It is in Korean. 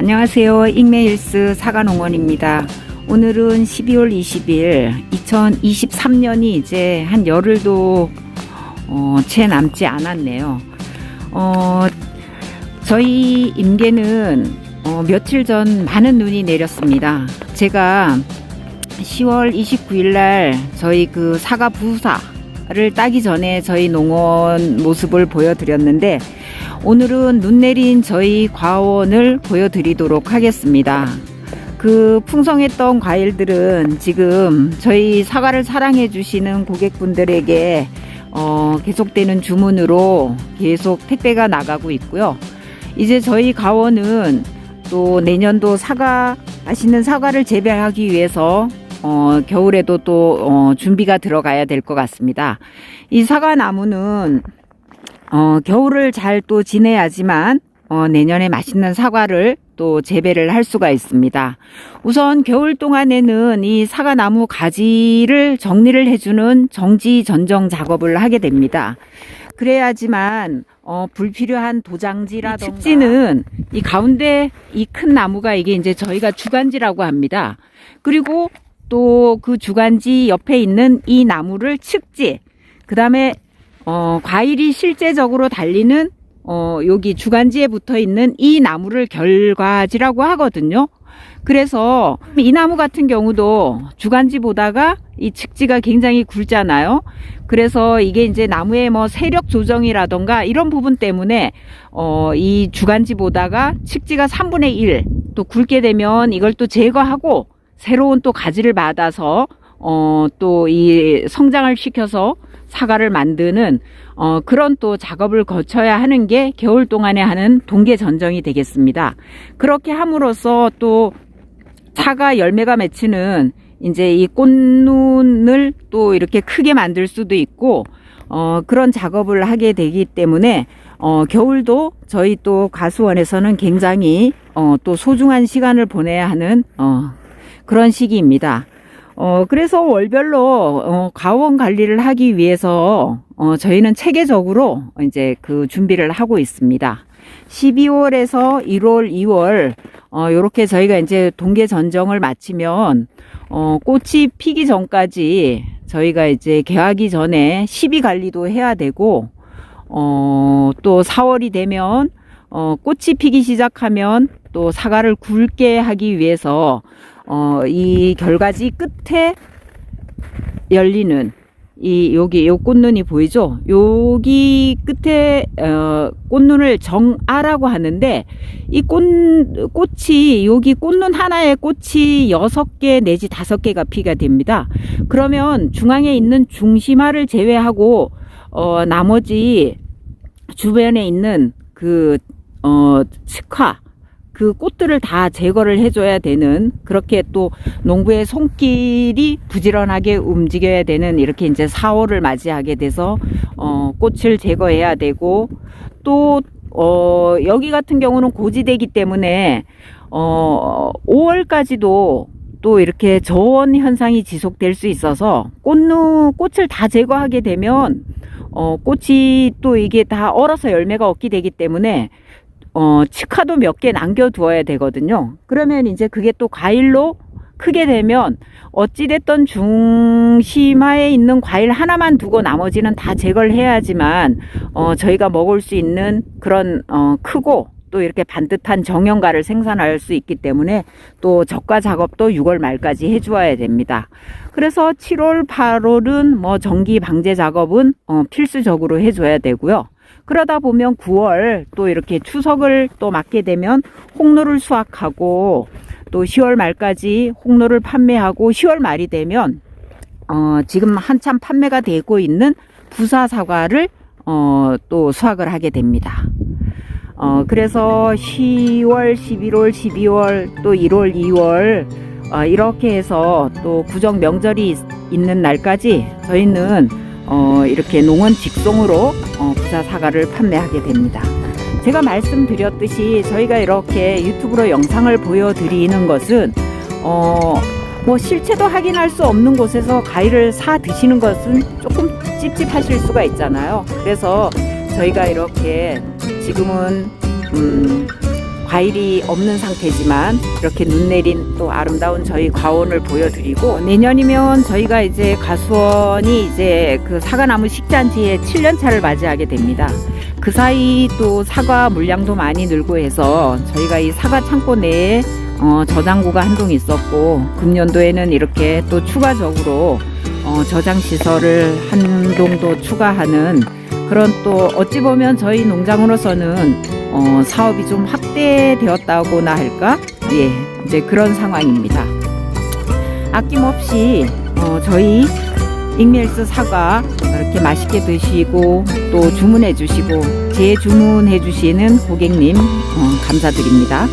안녕하세요. 익메일스 사과농원입니다. 오늘은 12월 20일, 2023년이 이제 한 열흘도 어, 채 남지 않았네요. 어, 저희 임계는 어, 며칠 전 많은 눈이 내렸습니다. 제가 10월 29일 날 저희 그 사과 부사를 따기 전에 저희 농원 모습을 보여드렸는데 오늘은 눈 내린 저희 과원을 보여드리도록 하겠습니다. 그 풍성했던 과일들은 지금 저희 사과를 사랑해 주시는 고객분들에게 어, 계속되는 주문으로 계속 택배가 나가고 있고요. 이제 저희 가원은 또 내년도 사과 맛있는 사과를 재배하기 위해서 어, 겨울에도 또 어, 준비가 들어가야 될 것 같습니다. 이 사과 나무는 어, 겨울을 잘 또 지내야지만 어, 내년에 맛있는 사과를 또 재배를 할 수가 있습니다. 우선 겨울 동안에는 이 사과 나무 가지를 정리를 해주는 정지 전정 작업을 하게 됩니다. 그래야지만 어, 불필요한 도장지라던가 측지는 이 가운데 이 큰 나무가 이게 이제 저희가 주간지라고 합니다. 그리고 또 그 주간지 옆에 있는 이 나무를 측지, 그 다음에 어, 과일이 실제적으로 달리는 어, 여기 주간지에 붙어 있는 이 나무를 결과지라고 하거든요. 그래서 이 나무 같은 경우도 주간지 보다가 이 측지가 굉장히 굵잖아요. 그래서 이게 이제 나무의 뭐 세력 조정이라던가 이런 부분 때문에 어, 이 주간지 보다가 측지가 3분의 1 또 굵게 되면 이걸 또 제거하고 새로운 또 가지를 받아서 어, 또 이 성장을 시켜서 사과를 만드는 어, 그런 또 작업을 거쳐야 하는 게 겨울 동안에 하는 동계 전정이 되겠습니다. 그렇게 함으로써 또 사과 열매가 맺히는 이제 이 꽃눈을 또 이렇게 크게 만들 수도 있고 어, 그런 작업을 하게 되기 때문에 어, 겨울도 저희 또 가수원에서는 굉장히 어, 또 소중한 시간을 보내야 하는 어, 그런 시기입니다. 어, 그래서 월별로, 어, 가원 관리를 하기 위해서, 어, 저희는 체계적으로 이제 그 준비를 하고 있습니다. 12월에서 1월, 2월, 어, 요렇게 저희가 이제 동계 전정을 마치면, 어, 꽃이 피기 전까지 저희가 이제 개하기 전에 시비 관리도 해야 되고, 어, 또 4월이 되면, 어, 꽃이 피기 시작하면 또 사과를 굵게 하기 위해서 어, 이 결과지 끝에 열리는 이 여기 요 꽃눈이 보이죠? 여기 끝에 어, 꽃눈을 정아라고 하는데 이 꽃 꽃이 여기 꽃눈 하나에 꽃이 여섯 개 내지 다섯 개가 피가 됩니다. 그러면 중앙에 있는 중심화를 제외하고 어, 나머지 주변에 있는 그 어, 측화 그 꽃들을 다 제거를 해줘야 되는 그렇게 또 농부의 손길이 부지런하게 움직여야 되는 이렇게 이제 4월을 맞이하게 돼서 어, 꽃을 제거해야 되고 또 어, 여기 같은 경우는 고지대기 때문에 어, 5월까지도 또 이렇게 저온 현상이 지속될 수 있어서 꽃누 꽃을 다 제거하게 되면 어, 꽃이 또 이게 다 얼어서 열매가 없게 되기 때문에 어, 치카도 몇 개 남겨두어야 되거든요. 그러면 이제 그게 또 과일로 크게 되면 어찌됐던 중심화에 있는 과일 하나만 두고 나머지는 다 제거를 해야지만 어, 저희가 먹을 수 있는 그런 어, 크고 또 이렇게 반듯한 정형가를 생산할 수 있기 때문에 또 적과 작업도 6월 말까지 해주어야 됩니다. 그래서 7월, 8월은 뭐 전기 방제 작업은 어, 필수적으로 해줘야 되고요. 그러다 보면 9월 또 이렇게 추석을 또 맞게 되면 홍로를 수확하고 또 10월 말까지 홍로를 판매하고 10월 말이 되면 어, 지금 한참 판매가 되고 있는 부사 사과를 어, 또 수확을 하게 됩니다. 어, 그래서 10월, 11월, 12월, 또 1월, 2월, 어, 이렇게 해서 또 구정 명절이 있, 있는 날까지 저희는 어, 이렇게 농원 직송으로 어, 부사 사과를 판매하게 됩니다. 제가 말씀드렸듯이 저희가 이렇게 유튜브로 영상을 보여드리는 것은 어, 뭐 실체도 확인할 수 없는 곳에서 과일을 사 드시는 것은 조금 찝찝하실 수가 있잖아요. 그래서 저희가 이렇게 지금은 음, 과일이 없는 상태지만 이렇게 눈 내린 또 아름다운 저희 과원을 보여드리고 내년이면 저희가 이제 가수원이 이제 그 사과나무 식잔치에 7년 차를 맞이하게 됩니다. 그 사이 또 사과 물량도 많이 늘고 해서 저희가 이 사과 창고 내에 어, 저장고가 한동 있었고 금년도에는 이렇게 또 추가적으로 어, 저장 시설을 한 동 도 추가하는 그런 또 어찌 보면 저희 농장으로서는 어, 사업이 좀 확 대되었다고나 할까? 예, 이제 그런 상황입니다. 아낌없이 어, 저희 잉멜스 사과 이렇게 맛있게 드시고 또 주문해 주시고 재주문해 주시는 고객님 어, 감사드립니다.